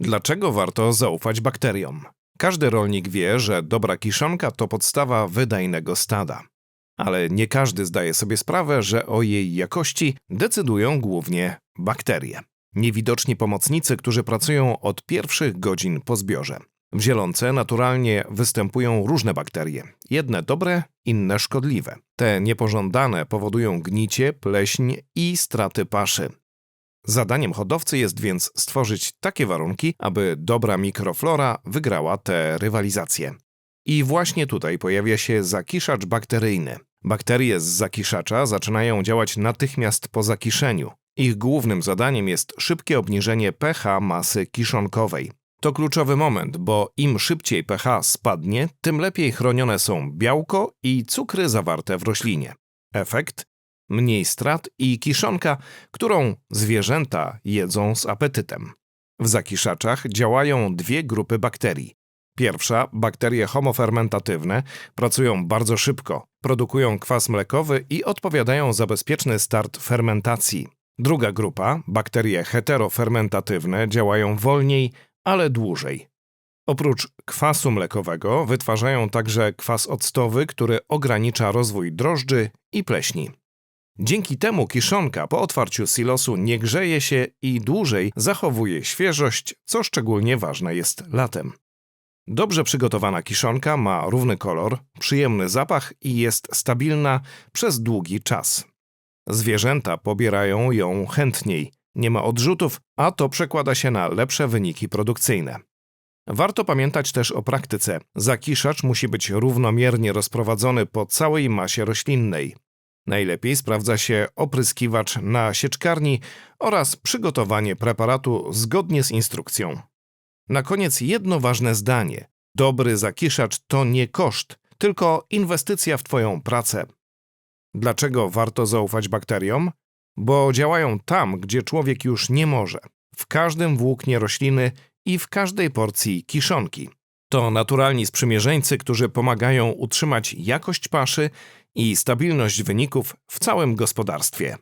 Dlaczego warto zaufać bakteriom? Każdy rolnik wie, że dobra kiszonka to podstawa wydajnego stada. Ale nie każdy zdaje sobie sprawę, że o jej jakości decydują głównie bakterie. Niewidoczni pomocnicy, którzy pracują od pierwszych godzin po zbiorze. W zielonce naturalnie występują różne bakterie. Jedne dobre, inne szkodliwe. Te niepożądane powodują gnicie, pleśń i straty paszy. Zadaniem hodowcy jest więc stworzyć takie warunki, aby dobra mikroflora wygrała tę rywalizację. I właśnie tutaj pojawia się zakiszacz bakteryjny. Bakterie z zakiszacza zaczynają działać natychmiast po zakiszeniu. Ich głównym zadaniem jest szybkie obniżenie pH masy kiszonkowej. To kluczowy moment, bo im szybciej pH spadnie, tym lepiej chronione są białko i cukry zawarte w roślinie. Efekt? Mniej strat i kiszonka, którą zwierzęta jedzą z apetytem. W zakiszaczach działają dwie grupy bakterii. Pierwsza, bakterie homofermentatywne, pracują bardzo szybko, produkują kwas mlekowy i odpowiadają za bezpieczny start fermentacji. Druga grupa, bakterie heterofermentatywne, działają wolniej, ale dłużej. Oprócz kwasu mlekowego wytwarzają także kwas octowy, który ogranicza rozwój drożdży i pleśni. Dzięki temu kiszonka po otwarciu silosu nie grzeje się i dłużej zachowuje świeżość, co szczególnie ważne jest latem. Dobrze przygotowana kiszonka ma równy kolor, przyjemny zapach i jest stabilna przez długi czas. Zwierzęta pobierają ją chętniej, nie ma odrzutów, a to przekłada się na lepsze wyniki produkcyjne. Warto pamiętać też o praktyce. Zakiszacz musi być równomiernie rozprowadzony po całej masie roślinnej. Najlepiej sprawdza się opryskiwacz na sieczkarni oraz przygotowanie preparatu zgodnie z instrukcją. Na koniec jedno ważne zdanie. Dobry zakiszacz to nie koszt, tylko inwestycja w Twoją pracę. Dlaczego warto zaufać bakteriom? Bo działają tam, gdzie człowiek już nie może. W każdym włóknie rośliny i w każdej porcji kiszonki. To naturalni sprzymierzeńcy, którzy pomagają utrzymać jakość paszy i stabilność wyników w całym gospodarstwie.